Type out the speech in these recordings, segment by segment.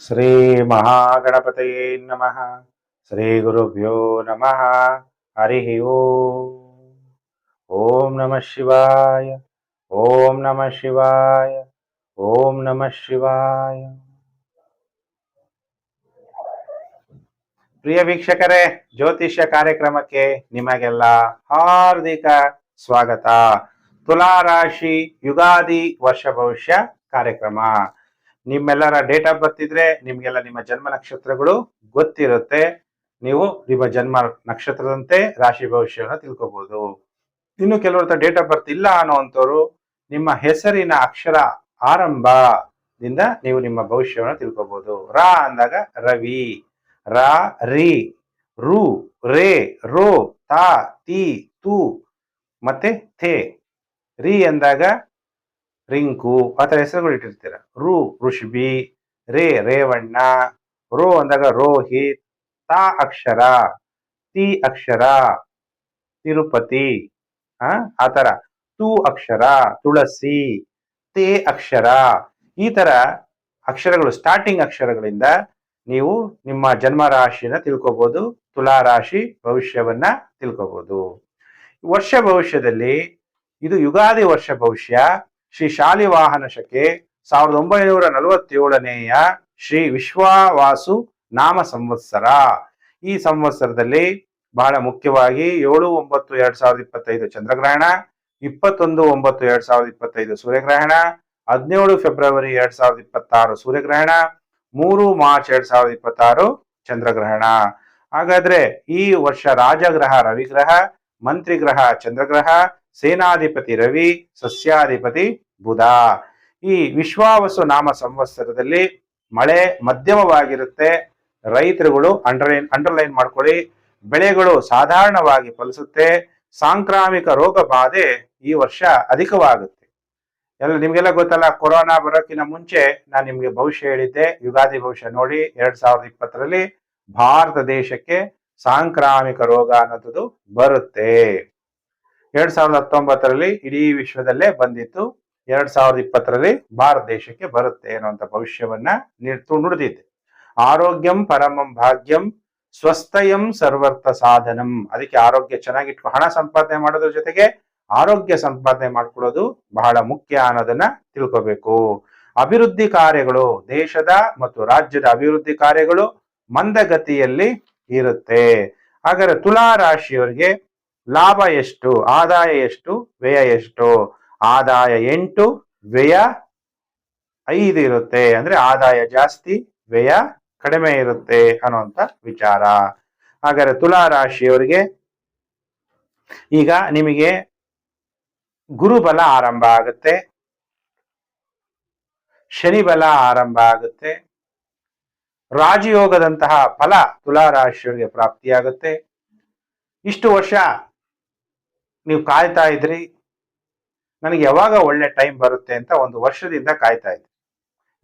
ಶ್ರೀ ಮಹಾಗಣಪತಯೇ ನಮಃ ಶ್ರೀ ಗುರುಭ್ಯೋ ನಮಃ ಹರಿ ಓಂ ನಮಃ ಶಿವಾಯ ಓಂ ನಮಃ ಶಿವಾಯ ಓಂ ನಮಃ ಶಿವಾಯ ಪ್ರಿಯ ವೀಕ್ಷಕರೇ, ಜ್ಯೋತಿಷ್ಯ ಕಾರ್ಯಕ್ರಮಕ್ಕೆ ನಿಮಗೆಲ್ಲ ಹಾರ್ದಿಕ ಸ್ವಾಗತ. ತುಲಾ ರಾಶಿ ಯುಗಾದಿ ವರ್ಷ ಭವಿಷ್ಯ ಕಾರ್ಯಕ್ರಮ. ನಿಮ್ಮೆಲ್ಲರ ಡೇಟ್ ಆಫ್ ಬರ್ತ್ ಇದ್ರೆ ನಿಮ್ಗೆಲ್ಲ ನಿಮ್ಮ ಜನ್ಮ ನಕ್ಷತ್ರಗಳು ಗೊತ್ತಿರುತ್ತೆ. ನೀವು ನಿಮ್ಮ ಜನ್ಮ ನಕ್ಷತ್ರದಂತೆ ರಾಶಿ ಭವಿಷ್ಯವನ್ನು ತಿಳ್ಕೊಬಹುದು ಇನ್ನು ಕೆಲವ್ರ ಡೇಟ್ ಆಫ್ ಬರ್ತ್ ಇಲ್ಲ ಅನ್ನೋವಂಥವ್ರು ನಿಮ್ಮ ಹೆಸರಿನ ಅಕ್ಷರ ಆರಂಭದಿಂದ ನೀವು ನಿಮ್ಮ ಭವಿಷ್ಯವನ್ನು ತಿಳ್ಕೊಬಹುದು ರಾ ಅಂದಾಗ ರವಿ. ರಾ, ರಿ. ರು, ರೇ, ರೋ, ತಾ, ತಿ, ತು. ಮತ್ತೆ ಥೇ. ರಿ ಅಂದಾಗ ರಿಂಕು, ಆ ಥರ ಹೆಸರುಗಳು ಇಟ್ಟಿರ್ತೀರ. ರು, ಋಷಿಭಿ, ರೇ, ರೇವಣ್ಣ, ರೋ ಅಂದಾಗ ರೋಹಿತ್, ತಾ ಅಕ್ಷರ, ತಿ ಅಕ್ಷರ, ತಿರುಪತಿ, ಆ ಥರ. ತು ಅಕ್ಷರ, ತುಳಸಿ, ತೇ ಅಕ್ಷರ, ಈ ಥರ ಅಕ್ಷರಗಳು ಸ್ಟಾರ್ಟಿಂಗ್ ಅಕ್ಷರಗಳಿಂದ ನೀವು ನಿಮ್ಮ ಜನ್ಮ ರಾಶಿನ ತಿಳ್ಕೊಬಹುದು ತುಲಾ ರಾಶಿ ಭವಿಷ್ಯವನ್ನ ತಿಳ್ಕೊಬಹುದು ವರ್ಷ ಭವಿಷ್ಯದಲ್ಲಿ, ಇದು ಯುಗಾದಿ ವರ್ಷ ಭವಿಷ್ಯ ಶ್ರೀ ಶಾಲಿವಾಹನ ಶಕೆ ಸಾವಿರದ ಒಂಬೈನೂರ ನಲವತ್ತೇಳನೆಯ ಶ್ರೀ ವಿಶ್ವಾವಾಸು ನಾಮ ಸಂವತ್ಸರ. ಈ ಸಂವತ್ಸರದಲ್ಲಿ ಬಹಳ ಮುಖ್ಯವಾಗಿ ಏಳು ಒಂಬತ್ತು ಎರಡ್ ಸಾವಿರದ ಇಪ್ಪತ್ತೈದು ಚಂದ್ರಗ್ರಹಣ, ಇಪ್ಪತ್ತೊಂದು ಒಂಬತ್ತು ಎರಡ್ ಸಾವಿರದ ಇಪ್ಪತ್ತೈದು ಸೂರ್ಯಗ್ರಹಣ, ಹದಿನೇಳು ಫೆಬ್ರವರಿ ಎರಡ್ ಸಾವಿರದ ಇಪ್ಪತ್ತಾರು ಸೂರ್ಯಗ್ರಹಣ, ಮೂರು ಮಾರ್ಚ್ ಎರಡ್ ಸಾವಿರದ ಇಪ್ಪತ್ತಾರು ಚಂದ್ರಗ್ರಹಣ. ಹಾಗಾದ್ರೆ ಈ ವರ್ಷ ರಾಜಗ್ರಹ, ರವಿಗ್ರಹ, ಮಂತ್ರಿಗ್ರಹ, ಚಂದ್ರಗ್ರಹ, ಸೇನಾಧಿಪತಿ ರವಿ, ಸಸ್ಯಾಧಿಪತಿ ಬುಧ. ಈ ವಿಶ್ವಾವಸು ನಾಮ ಸಂವತ್ಸರದಲ್ಲಿ ಮಳೆ ಮಧ್ಯಮವಾಗಿರುತ್ತೆ. ರೈತರುಗಳು ಅಂಡರ್ಲೈನ್ ಅಂಡರ್ಲೈನ್ ಮಾಡ್ಕೊಳ್ಳಿ. ಬೆಳೆಗಳು ಸಾಧಾರಣವಾಗಿ ಫಲಿಸುತ್ತೆ. ಸಾಂಕ್ರಾಮಿಕ ರೋಗ ಬಾಧೆ ಈ ವರ್ಷ ಅಧಿಕವಾಗುತ್ತೆ. ಎಲ್ಲ ನಿಮ್ಗೆಲ್ಲ ಗೊತ್ತಲ್ಲ, ಕೊರೋನಾ ಬರೋಕ್ಕಿಂತ ಮುಂಚೆ ನಾನು ನಿಮ್ಗೆ ಭವಿಷ್ಯ ಹೇಳಿದ್ದೆ. ಯುಗಾದಿ ಭವಿಷ್ಯ ನೋಡಿ, ಎರಡ್ ಸಾವಿರದ ಇಪ್ಪತ್ತರಲ್ಲಿ ಭಾರತ ದೇಶಕ್ಕೆ ಸಾಂಕ್ರಾಮಿಕ ರೋಗ ಅನ್ನೋದು ಬರುತ್ತೆ. ಎರಡ್ ಸಾವಿರದ ಹತ್ತೊಂಬತ್ತರಲ್ಲಿ ಇಡೀ ವಿಶ್ವದಲ್ಲೇ ಬಂದಿತ್ತು. ಎರಡ್ ಸಾವಿರದ ಇಪ್ಪತ್ತರಲ್ಲಿ ಭಾರತ ದೇಶಕ್ಕೆ ಬರುತ್ತೆ ಅನ್ನುವಂಥ ಭವಿಷ್ಯವನ್ನ ನಿರ್- ನುಡಿದಿದೆ ಆರೋಗ್ಯಂ ಪರಮಂ ಭಾಗ್ಯಂ ಸ್ವಸ್ಥಯಂ ಸರ್ವರ್ಥ ಸಾಧನಂ. ಅದಕ್ಕೆ ಆರೋಗ್ಯ ಚೆನ್ನಾಗಿಟ್ಕೊ ಹಣ ಸಂಪಾದನೆ ಮಾಡೋದ್ರ ಜೊತೆಗೆ ಆರೋಗ್ಯ ಸಂಪಾದನೆ ಮಾಡ್ಕೊಳ್ಳೋದು ಬಹಳ ಮುಖ್ಯ ಅನ್ನೋದನ್ನ ತಿಳ್ಕೊಬೇಕು. ಅಭಿವೃದ್ಧಿ ಕಾರ್ಯಗಳು ದೇಶದ ಮತ್ತು ರಾಜ್ಯದ ಅಭಿವೃದ್ಧಿ ಕಾರ್ಯಗಳು ಮಂದಗತಿಯಲ್ಲಿ ಇರುತ್ತೆ. ಹಾಗಾದ್ರೆ ತುಲಾ ರಾಶಿಯವರಿಗೆ ಲಾಭ ಎಷ್ಟು, ಆದಾಯ ಎಷ್ಟು, ವ್ಯಯ ಎಷ್ಟು? ಆದಾಯ ಎಂಟು, ವ್ಯಯ ಐದು ಇರುತ್ತೆ. ಅಂದ್ರೆ ಆದಾಯ ಜಾಸ್ತಿ, ವ್ಯಯ ಕಡಿಮೆ ಇರುತ್ತೆ ಅನ್ನುವಂತ ವಿಚಾರ. ಹಾಗಾದ್ರೆ ತುಲಾ ರಾಶಿಯವರಿಗೆ ಈಗ ನಿಮಗೆ ಗುರುಬಲ ಆರಂಭ ಆಗುತ್ತೆ. ಶನಿಬಲ ಆರಂಭ ಆಗುತ್ತೆ. ರಾಜಯೋಗದಂತಹ ಫಲ ತುಲಾ ರಾಶಿಯವರಿಗೆ ಪ್ರಾಪ್ತಿಯಾಗುತ್ತೆ. ಇಷ್ಟು ವರ್ಷ ನೀವು ಕಾಯ್ತಾ ಇದ್ರಿ ನನಗೆ ಯಾವಾಗ ಒಳ್ಳೆ ಟೈಮ್ ಬರುತ್ತೆ ಅಂತ ಒಂದು ವರ್ಷದಿಂದ ಕಾಯ್ತಾ ಇದ್ದೆ.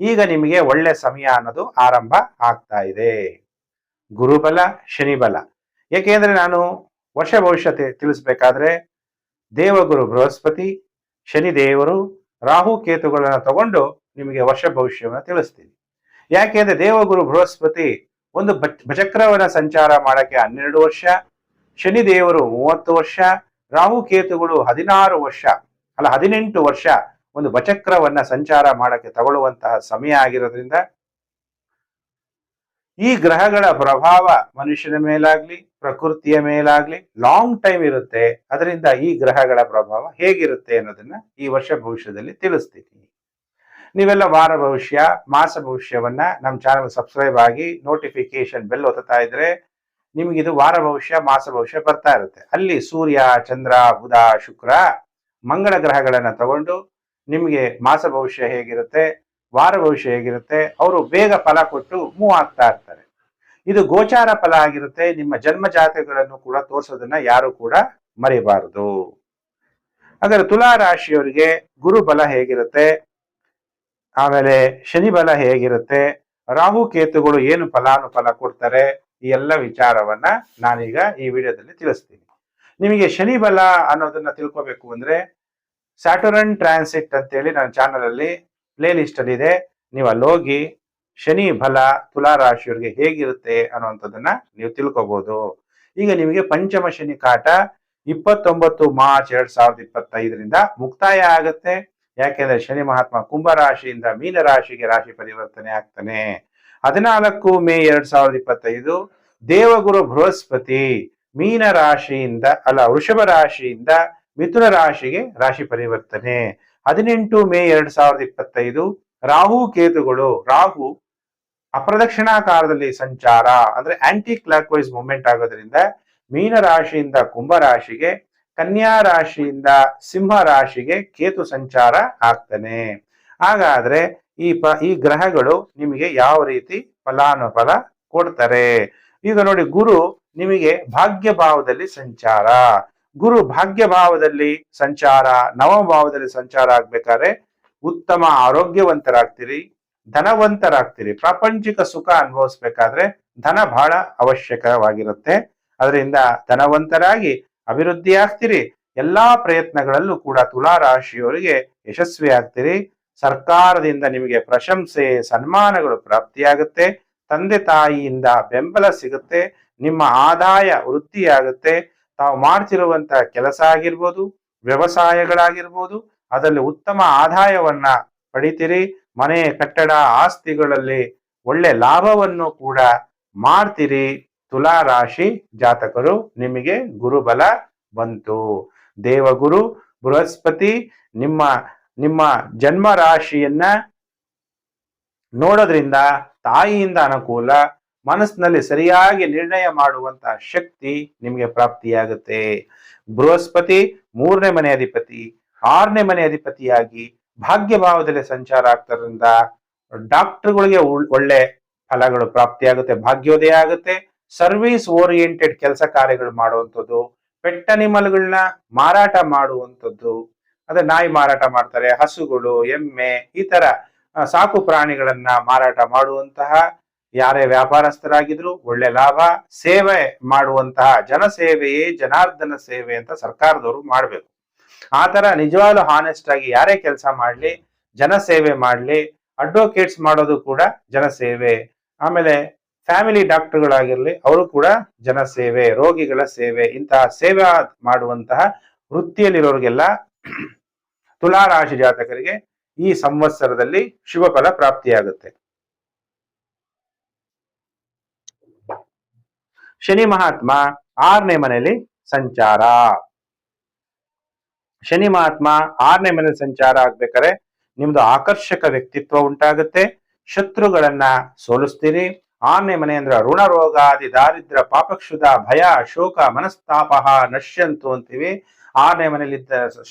ಈಗ ನಿಮಗೆ ಒಳ್ಳೆ ಸಮಯ ಅನ್ನೋದು ಆರಂಭ ಆಗ್ತಾ ಇದೆ. ಗುರುಬಲ, ಶನಿಬಲ. ಏಕೆಂದ್ರೆ ನಾನು ವರ್ಷ ಭವಿಷ್ಯ ತಿಳಿಸ್ಬೇಕಾದ್ರೆ ದೇವಗುರು ಬೃಹಸ್ಪತಿ ಶನಿ ದೇವರು ರಾಹು ಕೇತುಗಳನ್ನು ತಗೊಂಡು ನಿಮಗೆ ವರ್ಷ ಭವಿಷ್ಯವನ್ನು ತಿಳಿಸ್ತೀನಿ. ಯಾಕೆಂದ್ರೆ ದೇವಗುರು ಬೃಹಸ್ಪತಿ ಒಂದು ಬಚಕ್ರವನ್ನ ಸಂಚಾರ ಮಾಡಕ್ಕೆ ಹನ್ನೆರಡು ವರ್ಷ ಶನಿ ದೇವರು ಮೂವತ್ತು ವರ್ಷ, ರಾಹು ಕೇತುಗಳು ಹದಿನಾರು ವರ್ಷ. ಅಲ್ಲ, ಹದಿನೆಂಟು ವರ್ಷ ಒಂದು ಬಚಕ್ರವನ್ನ ಸಂಚಾರ ಮಾಡಕ್ಕೆ ತಗೊಳ್ಳುವಂತಹ ಸಮಯ ಆಗಿರೋದ್ರಿಂದ ಈ ಗ್ರಹಗಳ ಪ್ರಭಾವ ಮನುಷ್ಯನ ಮೇಲಾಗ್ಲಿ, ಪ್ರಕೃತಿಯ ಮೇಲಾಗ್ಲಿ ಲಾಂಗ್ ಟೈಮ್ ಇರುತ್ತೆ. ಅದರಿಂದ ಈ ಗ್ರಹಗಳ ಪ್ರಭಾವ ಹೇಗಿರುತ್ತೆ ಅನ್ನೋದನ್ನ ಈ ವರ್ಷ ಭವಿಷ್ಯದಲ್ಲಿ ತಿಳಿಸ್ತೀನಿ. ನೀವೆಲ್ಲ ವಾರ ಭವಿಷ್ಯ, ಮಾಸ ಭವಿಷ್ಯವನ್ನ ನಮ್ಮ ಚಾನಲ್ ಸಬ್ಸ್ಕ್ರೈಬ್ ಆಗಿ ನೋಟಿಫಿಕೇಶನ್ ಬೆಲ್ ಒತ್ತಾ ಇದ್ರೆ ನಿಮ್ಗೆ ಇದು ವಾರ ಭವಿಷ್ಯ, ಮಾಸ ಭವಿಷ್ಯ ಬರ್ತಾ ಇರುತ್ತೆ. ಅಲ್ಲಿ ಸೂರ್ಯ, ಚಂದ್ರ, ಬುಧ, ಶುಕ್ರ ಮಂಗಳ ಗ್ರಹಗಳನ್ನ ತಗೊಂಡು ನಿಮಗೆ ಮಾಸ ಭವಿಷ್ಯ ಹೇಗಿರುತ್ತೆ, ವಾರ ಭವಿಷ್ಯ ಹೇಗಿರುತ್ತೆ, ಅವರು ಬೇಗ ಫಲ ಕೊಟ್ಟು ಮೂವ್ ಆಗ್ತಾ ಇರ್ತಾರೆ. ಇದು ಗೋಚಾರ ಫಲ ಆಗಿರುತ್ತೆ, ನಿಮ್ಮ ಜನ್ಮ ಜಾತಕಗಳನ್ನು ಕೂಡ ತೋರಿಸೋದನ್ನ ಯಾರು ಕೂಡ ಮರಿಬಾರದು. ಹಾಗಾದ್ರೆ ತುಲಾ ರಾಶಿಯವರಿಗೆ ಗುರು ಬಲ ಹೇಗಿರುತ್ತೆ, ಆಮೇಲೆ ಶನಿ ಬಲ ಹೇಗಿರುತ್ತೆ, ರಾಹು ಕೇತುಗಳು ಏನು ಫಲಾನುಫಲ ಕೊಡ್ತಾರೆ, ಈ ಎಲ್ಲ ವಿಚಾರವನ್ನ ನಾನೀಗ ಈ ವಿಡಿಯೋದಲ್ಲಿ ತಿಳಿಸ್ತೀನಿ. ನಿಮಗೆ ಶನಿ ಬಲ ಅನ್ನೋದನ್ನ ತಿಳ್ಕೋಬೇಕು ಅಂದ್ರೆ ಸ್ಯಾಟರನ್ ಟ್ರಾನ್ಸಿಟ್ ಅಂತೇಳಿ ನನ್ನ ಚಾನಲ್ ಅಲ್ಲಿ ಪ್ಲೇ ಲಿಸ್ಟ್ ಅಲ್ಲಿ ಇದೆ. ನೀವು ಅಲ್ಲಿ ಹೋಗಿ ಶನಿ ಬಲ ತುಲಾ ರಾಶಿಯವರಿಗೆ ಹೇಗಿರುತ್ತೆ ಅನ್ನುವಂಥದ್ದನ್ನ ನೀವು ತಿಳ್ಕೋಬಹುದು ಈಗ ನಿಮಗೆ ಪಂಚಮ ಶನಿ ಕಾಟ ಇಪ್ಪತ್ತೊಂಬತ್ತು ಮಾರ್ಚ್ ಎರಡ್ ಸಾವಿರದ ಇಪ್ಪತ್ತೈದರಿಂದ ಮುಕ್ತಾಯ ಆಗತ್ತೆ. ಯಾಕೆಂದ್ರೆ ಶನಿ ಮಹಾತ್ಮ ಕುಂಭ ರಾಶಿಯಿಂದ ಮೀನ ರಾಶಿಗೆ ರಾಶಿ ಪರಿವರ್ತನೆ ಆಗ್ತಾನೆ. ಹದಿನಾಲ್ಕು ಮೇ ಎರಡ್ ಸಾವಿರದ ಇಪ್ಪತ್ತೈದು ದೇವಗುರು ಬೃಹಸ್ಪತಿ. ಮೀನ ರಾಶಿಯಿಂದ, ಅಲ್ಲ ವೃಷಭ ರಾಶಿಯಿಂದ ಮಿಥುನ ರಾಶಿಗೆ ರಾಶಿ ಪರಿವರ್ತನೆ. ಹದಿನೆಂಟು ಮೇ ಎರಡ್ ಸಾವಿರದ ಇಪ್ಪತ್ತೈದು, ರಾಹು ಕೇತುಗಳು, ರಾಹು ಅಪ್ರದಕ್ಷಿಣಾಕಾರದಲ್ಲಿ ಸಂಚಾರ, ಅಂದ್ರೆ ಆಂಟಿ ಕ್ಲಾಕ್ ವೈಸ್ ಮೂಮೆಂಟ್ ಆಗೋದ್ರಿಂದ ಮೀನ ರಾಶಿಯಿಂದ ಕುಂಭ ರಾಶಿಗೆ, ಕನ್ಯಾ ರಾಶಿಯಿಂದ ಸಿಂಹ ರಾಶಿಗೆ ಕೇತು ಸಂಚಾರ ಆಗ್ತಾನೆ. ಹಾಗಾದ್ರೆ ಈ ಪ, ಈ ಗ್ರಹಗಳು ನಿಮಗೆ ಯಾವ ರೀತಿ ಫಲಾನುಫಲ ಕೊಡ್ತಾರೆ? ಈಗ ನೋಡಿ ಗುರು ನಿಮಗೆ ಭಾಗ್ಯ ಭಾವದಲ್ಲಿ ಸಂಚಾರ. ಗುರು ಭಾಗ್ಯ ಭಾವದಲ್ಲಿ ಸಂಚಾರ ನವ ಭಾವದಲ್ಲಿ ಸಂಚಾರ ಆಗ್ಬೇಕಾದ್ರೆ ಉತ್ತಮ ಆರೋಗ್ಯವಂತರಾಗ್ತೀರಿ, ಧನವಂತರಾಗ್ತೀರಿ. ಪ್ರಾಪಂಚಿಕ ಸುಖ ಅನುಭವಿಸ್ಬೇಕಾದ್ರೆ ಧನ ಬಹಳ ಅವಶ್ಯಕವಾಗಿರುತ್ತೆ. ಅದರಿಂದ ಧನವಂತರಾಗಿ ಅಭಿವೃದ್ಧಿ ಆಗ್ತೀರಿ. ಎಲ್ಲಾ ಪ್ರಯತ್ನಗಳಲ್ಲೂ ಕೂಡ ತುಲಾ ರಾಶಿಯವರಿಗೆ ಯಶಸ್ವಿ ಆಗ್ತೀರಿ. ಸರ್ಕಾರದಿಂದ ನಿಮಗೆ ಪ್ರಶಂಸೆ, ಸನ್ಮಾನಗಳು ಪ್ರಾಪ್ತಿಯಾಗುತ್ತೆ. ತಂದೆ ತಾಯಿಯಿಂದ ಬೆಂಬಲ ಸಿಗುತ್ತೆ. ನಿಮ್ಮ ಆದಾಯ ವೃತ್ತಿಯಾಗುತ್ತೆ ತಾವು ಮಾಡ್ತಿರುವಂತ ಕೆಲಸ ಆಗಿರ್ಬೋದು, ವ್ಯವಸಾಯಗಳಾಗಿರ್ಬೋದು, ಅದರಲ್ಲಿ ಉತ್ತಮ ಆದಾಯವನ್ನ ಪಡಿತೀರಿ. ಮನೆ, ಕಟ್ಟಡ, ಆಸ್ತಿಗಳಲ್ಲಿ ಒಳ್ಳೆ ಲಾಭವನ್ನು ಕೂಡ ಮಾಡ್ತೀರಿ. ತುಲಾ ರಾಶಿ ಜಾತಕರು ನಿಮಗೆ ಗುರುಬಲ ಬಂತು. ದೇವಗುರು, ಬೃಹಸ್ಪತಿ, ನಿಮ್ಮ ನಿಮ್ಮ ಜನ್ಮ ರಾಶಿಯನ್ನ ನೋಡೋದ್ರಿಂದ ತಾಯಿಯಿಂದ ಅನುಕೂಲ ಮನಸ್ಸಿನಲ್ಲಿ ಸರಿಯಾಗಿ ನಿರ್ಣಯ ಮಾಡುವಂತಹ ಶಕ್ತಿ ನಿಮಗೆ ಪ್ರಾಪ್ತಿಯಾಗುತ್ತೆ. ಬೃಹಸ್ಪತಿ ಮೂರನೇ ಮನೆ ಅಧಿಪತಿ, ಆರನೇ ಮನೆ ಅಧಿಪತಿಯಾಗಿ ಭಾಗ್ಯ ಭಾವದಲ್ಲಿ ಸಂಚಾರ ಆಗ್ತದ್ರಿಂದ ಡಾಕ್ಟರ್ಗಳಿಗೆ ಒಳ್ಳೆ ಫಲಗಳು ಪ್ರಾಪ್ತಿಯಾಗುತ್ತೆ, ಭಾಗ್ಯೋದಯ ಆಗುತ್ತೆ. ಸರ್ವಿಸ್ ಓರಿಯೆಂಟೆಡ್ ಕೆಲಸ ಕಾರ್ಯಗಳು ಮಾಡುವಂಥದ್ದು ಪೆಟ್ ಅನಿಮಲ್ಗಳನ್ನ ಮಾರಾಟ ಮಾಡುವಂಥದ್ದು, ಅದೇ ನಾಯಿ ಮಾರಾಟ ಮಾಡ್ತಾರೆ, ಹಸುಗಳು, ಎಮ್ಮೆ ಈ ತರ ಸಾಕು ಪ್ರಾಣಿಗಳನ್ನ ಮಾರಾಟ ಮಾಡುವಂತಹ ಯಾರೇ ವ್ಯಾಪಾರಸ್ಥರಾಗಿದ್ರು ಒಳ್ಳೆ ಲಾಭ, ಸೇವೆ ಮಾಡುವಂತಹ ಜನಸೇವೆಯೇ ಜನಾರ್ದನ ಸೇವೆ ಅಂತ ಸರ್ಕಾರದವರು ಮಾಡ್ಬೇಕು. ಆ ತರ ನಿಜವಾಗ್ಲೂ ಹಾನೆಸ್ಟ್ ಆಗಿ ಯಾರೇ ಕೆಲಸ ಮಾಡ್ಲಿ, ಜನಸೇವೆ ಮಾಡ್ಲಿ ಅಡ್ವೊಕೇಟ್ಸ್ ಮಾಡೋದು ಕೂಡ ಜನಸೇವೆ. ಆಮೇಲೆ ಫ್ಯಾಮಿಲಿ ಡಾಕ್ಟರ್ಗಳಾಗಿರ್ಲಿ ಅವರು ಕೂಡ ಜನಸೇವೆ, ರೋಗಿಗಳ ಸೇವೆ, ಇಂತಹ ಸೇವೆ ಮಾಡುವಂತಹ ವೃತ್ತಿಯಲ್ಲಿರೋರಿಗೆಲ್ಲ ತುಲಾರಾಶಿ ಜಾತಕರಿಗೆ ಈ ಸಂವತ್ಸರದಲ್ಲಿ ಶುಭ ಫಲ ಪ್ರಾಪ್ತಿಯಾಗುತ್ತೆ. ಶನಿ ಮಹಾತ್ಮ ಆರನೇ ಮನೆಯಲ್ಲಿ ಸಂಚಾರ. ಶನಿ ಮಹಾತ್ಮ ಆರನೇ ಮನೆಯಲ್ಲಿ ಸಂಚಾರ ಆಗ್ಬೇಕಾರೆ ನಿಮ್ದು ಆಕರ್ಷಕ ವ್ಯಕ್ತಿತ್ವ ಉಂಟಾಗುತ್ತೆ. ಶತ್ರುಗಳನ್ನ ಸೋಲಿಸ್ತೀರಿ. ಆರನೇ ಮನೆ ಅಂದ್ರೆ ಋಣ ರೋಗಾದಿ ದಾರಿದ್ರ ಪಾಪಕ್ಷುದ ಭಯ, ಶೋಕ, ಮನಸ್ತಾಪ, ನಶ್ಯಂತು ಅಂತೀವಿ. ಆರನೇ ಮನೆಯಲ್ಲಿ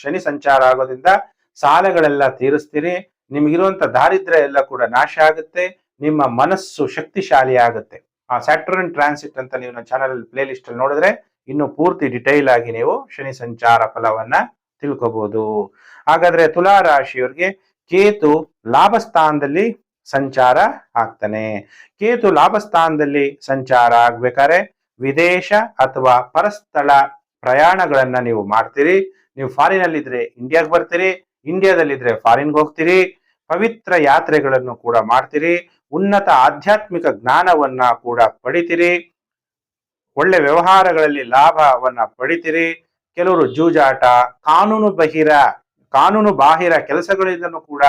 ಶನಿ ಸಂಚಾರ ಆಗೋದ್ರಿಂದ ಸಾಲಗಳೆಲ್ಲ ತೀರಿಸ್ತೀರಿ. ನಿಮ್ಗಿರುವಂತ ದಾರಿದ್ರ್ಯ ಎಲ್ಲ ಕೂಡ ನಾಶ ಆಗುತ್ತೆ. ನಿಮ್ಮ ಮನಸ್ಸು ಶಕ್ತಿಶಾಲಿ ಆಗುತ್ತೆ ಆ ಸ್ಯಾಟರ್ನ್ ಟ್ರಾನ್ಸಿಟ್ ಅಂತ ನೀವು ನನ್ನ ಚಾನಲ್ ಪ್ಲೇ ಲಿಸ್ಟ್ ಅಲ್ಲಿ ನೋಡಿದ್ರೆ ಇನ್ನು ಪೂರ್ತಿ ಡಿಟೈಲ್ ಆಗಿ ನೀವು ಶನಿ ಸಂಚಾರ ಫಲವನ್ನ ತಿಳ್ಕೊಬಹುದು ಹಾಗಾದ್ರೆ ತುಲಾ ರಾಶಿಯವರಿಗೆ ಕೇತು ಲಾಭ ಸ್ಥಾನದಲ್ಲಿ ಸಂಚಾರ ಆಗ್ತಾನೆ. ಕೇತು ಲಾಭ ಸ್ಥಾನದಲ್ಲಿ ಸಂಚಾರ ಆಗ್ಬೇಕಾದ್ರೆ ವಿದೇಶ ಅಥವಾ ಪರಸ್ಥಳ ಪ್ರಯಾಣಗಳನ್ನ ನೀವು ಮಾಡ್ತೀರಿ. ನೀವು ಫಾರಿನ್ ಅಲ್ಲಿ ಇದ್ರೆ ಇಂಡಿಯಾಗೆ ಬರ್ತೀರಿ ಇಂಡಿಯಾದಲ್ಲಿದ್ರೆ ಫಾರಿನ್ಗೆ ಹೋಗ್ತೀರಿ. ಪವಿತ್ರ ಯಾತ್ರೆಗಳನ್ನು ಕೂಡ ಮಾಡ್ತೀರಿ. ಉನ್ನತ ಆಧ್ಯಾತ್ಮಿಕ ಜ್ಞಾನವನ್ನ ಕೂಡ ಪಡಿತೀರಿ. ಒಳ್ಳೆ ವ್ಯವಹಾರಗಳಲ್ಲಿ ಲಾಭವನ್ನ ಪಡಿತೀರಿ. ಕೆಲವರು ಜೂಜಾಟ, ಕಾನೂನು ಬಹಿರ, ಕಾನೂನು ಬಾಹಿರ ಕೆಲಸಗಳಿಂದನೂ ಕೂಡ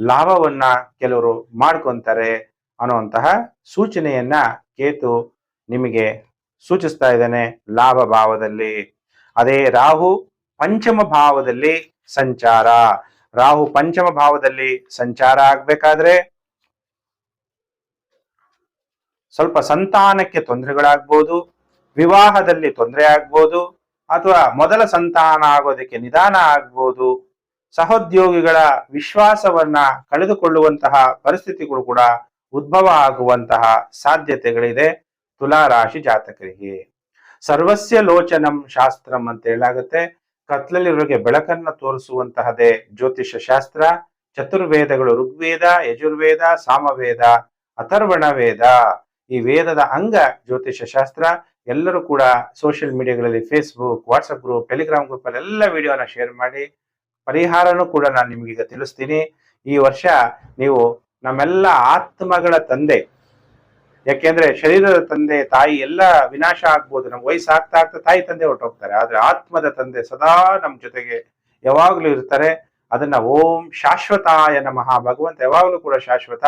ಲಾಭವನ್ನ ಕೆಲವರು ಮಾಡ್ಕೊಂತಾರೆ ಅನ್ನುವಂತಹ ಸೂಚನೆಯನ್ನ ಕೇತು ನಿಮಗೆ ಸೂಚಿಸ್ತಾ ಇದ್ದಾನೆ ಲಾಭ ಭಾವದಲ್ಲಿ. ಅದೇ ರಾಹು ಪಂಚಮ ಭಾವದಲ್ಲಿ ಸಂಚಾರ. ರಾಹು ಪಂಚಮ ಭಾವದಲ್ಲಿ ಸಂಚಾರ ಆಗ್ಬೇಕಾದ್ರೆ ಸ್ವಲ್ಪ ಸಂತಾನಕ್ಕೆ ತೊಂದರೆಗಳಾಗ್ಬೋದು, ವಿವಾಹದಲ್ಲಿ ತೊಂದರೆ ಆಗ್ಬೋದು, ಅಥವಾ ಮೊದಲ ಸಂತಾನ ಆಗೋದಕ್ಕೆ ನಿಧಾನ ಆಗ್ಬೋದು, ಸಹೋದ್ಯೋಗಿಗಳ ವಿಶ್ವಾಸವನ್ನ ಕಳೆದುಕೊಳ್ಳುವಂತಹ ಪರಿಸ್ಥಿತಿಗಳು ಕೂಡ ಉದ್ಭವ ಆಗುವಂತಹ ಸಾಧ್ಯತೆಗಳಿದೆ. ತುಲಾರಾಶಿ ಜಾತಕರಿಗೆ. ಸರ್ವಸ್ಯ ಲೋಚನಂ ಶಾಸ್ತ್ರಂ ಅಂತ ಹೇಳಾಗುತ್ತೆ ಕತ್ಲಲ್ಲಿರೋರಿಗೆ ಬೆಳಕನ್ನ ತೋರಿಸುವಂತಹದೇ ಜ್ಯೋತಿಷ ಶಾಸ್ತ್ರ. ಚತುರ್ವೇದಗಳು ಋಗ್ವೇದ, ಯಜುರ್ವೇದ, ಸಾಮವೇದ ಅಥರ್ವಣ ವೇದ ಈ ವೇದದ ಅಂಗ ಜ್ಯೋತಿಷ ಶಾಸ್ತ್ರ, ಎಲ್ಲರೂ ಕೂಡ social ಮೀಡಿಯಾಗಳಲ್ಲಿ Facebook WhatsApp group Telegram group ಅಲ್ಲಿ ಎಲ್ಲ ವಿಡಿಯೋನ ಶೇರ್ ಮಾಡಿ, ಪರಿಹಾರನೂ ಕೂಡ ನಾನು ನಿಮಗೀಗ ತಿಳಿಸ್ತೀನಿ. ಈ ವರ್ಷ ನೀವು ನಮ್ಮೆಲ್ಲ ಆತ್ಮಗಳ ತಂದೆ. ಯಾಕೆಂದ್ರೆ ಶರೀರದ ತಂದೆ, ತಾಯಿ ಎಲ್ಲ ವಿನಾಶ ಆಗ್ಬೋದು. ನಮ್ಗೆ ವಯಸ್ಸು ಆಗ್ತಾ ಆಗ್ತಾ ತಾಯಿ ತಂದೆ ಹೊರಟೋಗ್ತಾರೆ. ಆದ್ರೆ ಆತ್ಮದ ತಂದೆ ಸದಾ ನಮ್ ಜೊತೆಗೆ ಯಾವಾಗ್ಲೂ ಇರ್ತಾರೆ. ಅದನ್ನ ಓಂ ಶಾಶ್ವತಾಯ ನಮಃ. ಭಗವಂತ ಯಾವಾಗ್ಲೂ ಕೂಡ ಶಾಶ್ವತ.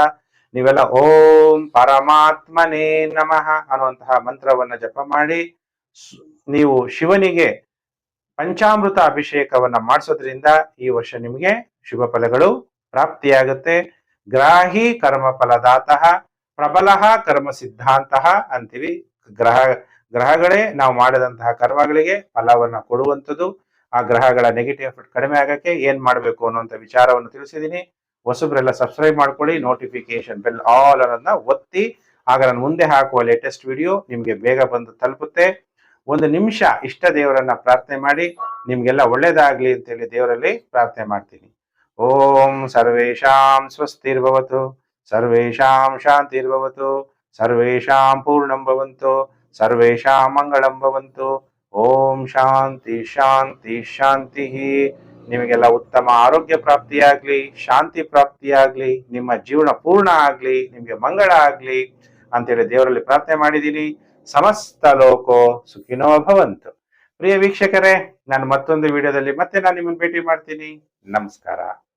ನೀವೆಲ್ಲ ಓಂ ಪರಮಾತ್ಮನೇ ನಮಃ ಅನ್ನುವಂತಹ ಮಂತ್ರವನ್ನ ಜಪ ಮಾಡಿ ನೀವು ಶಿವನಿಗೆ ಪಂಚಾಮೃತ ಅಭಿಷೇಕವನ್ನ ಮಾಡಿಸೋದ್ರಿಂದ ಈ ವರ್ಷ ನಿಮಗೆ ಶುಭ ಫಲಗಳು ಪ್ರಾಪ್ತಿಯಾಗುತ್ತೆ. ಗ್ರಾಹಿ ಕರ್ಮ ಫಲದಾತಃ, ಪ್ರಬಲಃ ಕರ್ಮ ಸಿದ್ಧಾಂತ ಅಂತೀವಿ. ಗ್ರಹ, ಗ್ರಹಗಳೇ ನಾವು ಮಾಡಿದಂತಹ ಕರ್ಮಗಳಿಗೆ ಫಲವನ್ನ ಕೊಡುವಂಥದ್ದು. ಆ ಗ್ರಹಗಳ ನೆಗೆಟಿವ್ ಎಫೆಕ್ಟ್ ಕಡಿಮೆ ಆಗಕ್ಕೆ ಏನ್ ಮಾಡಬೇಕು ಅನ್ನುವಂಥ ವಿಚಾರವನ್ನು ತಿಳಿಸಿದ್ದೀನಿ. ಹೊಸಬ್ರೆಲ್ಲ ಸಬ್ಸ್ಕ್ರೈಬ್ ಮಾಡ್ಕೊಳ್ಳಿ ನೋಟಿಫಿಕೇಶನ್ ಬೆಲ್ ಆಲ್ ಅನ್ನೋದನ್ನ ಒತ್ತಿ, ಆಗ ನಾನು ಮುಂದೆ ಹಾಕುವ ಲೇಟೆಸ್ಟ್ ವಿಡಿಯೋ ನಿಮ್ಗೆ ಬೇಗ ಬಂದು ತಲುಪುತ್ತೆ. ಒಂದು ನಿಮಿಷ ಇಷ್ಟ ದೇವರನ್ನ ಪ್ರಾರ್ಥನೆ ಮಾಡಿ, ನಿಮ್ಗೆಲ್ಲ ಒಳ್ಳೇದಾಗ್ಲಿ ಅಂತೇಳಿ ದೇವರಲ್ಲಿ ಪ್ರಾರ್ಥನೆ ಮಾಡ್ತೀನಿ. ಓಂ ಸರ್ವೇಶಾಂ ಸ್ವಸ್ತಿರ್ಭವತು ಸರ್ವೇಶಾಂ ಶಾಂತಿರ್ಭವತು ಸರ್ವೇಶಾಂ ಪೂರ್ಣಂ ಸರ್ವೇಶಾಂ ಭವಂತು. ಓಂ ಶಾಂತಿ ಶಾಂತಿ ಶಾಂತಿ ನಿಮಗೆಲ್ಲ ಉತ್ತಮ ಆರೋಗ್ಯ ಪ್ರಾಪ್ತಿಯಾಗ್ಲಿ, ಶಾಂತಿ ಪ್ರಾಪ್ತಿಯಾಗ್ಲಿ, ನಿಮ್ಮ ಜೀವನ ಪೂರ್ಣ ಆಗ್ಲಿ, ನಿಮ್ಗೆ ಮಂಗಳ ಆಗ್ಲಿ ಅಂತೇಳಿ ದೇವರಲ್ಲಿ ಪ್ರಾರ್ಥನೆ ಮಾಡಿದ್ದೀನಿ. ಸಮಸ್ತ ಲೋಕೋ ಸುಖಿನೋ ಭವಂತು. ಪ್ರಿಯ ವೀಕ್ಷಕರೇ, ನಾನು ಮತ್ತೊಂದು ವಿಡಿಯೋದಲ್ಲಿ ಮತ್ತೆ ನಾನು ನಿಮ್ಮನ್ನು ಭೇಟಿ ಮಾಡ್ತೀನಿ. ನಮಸ್ಕಾರ.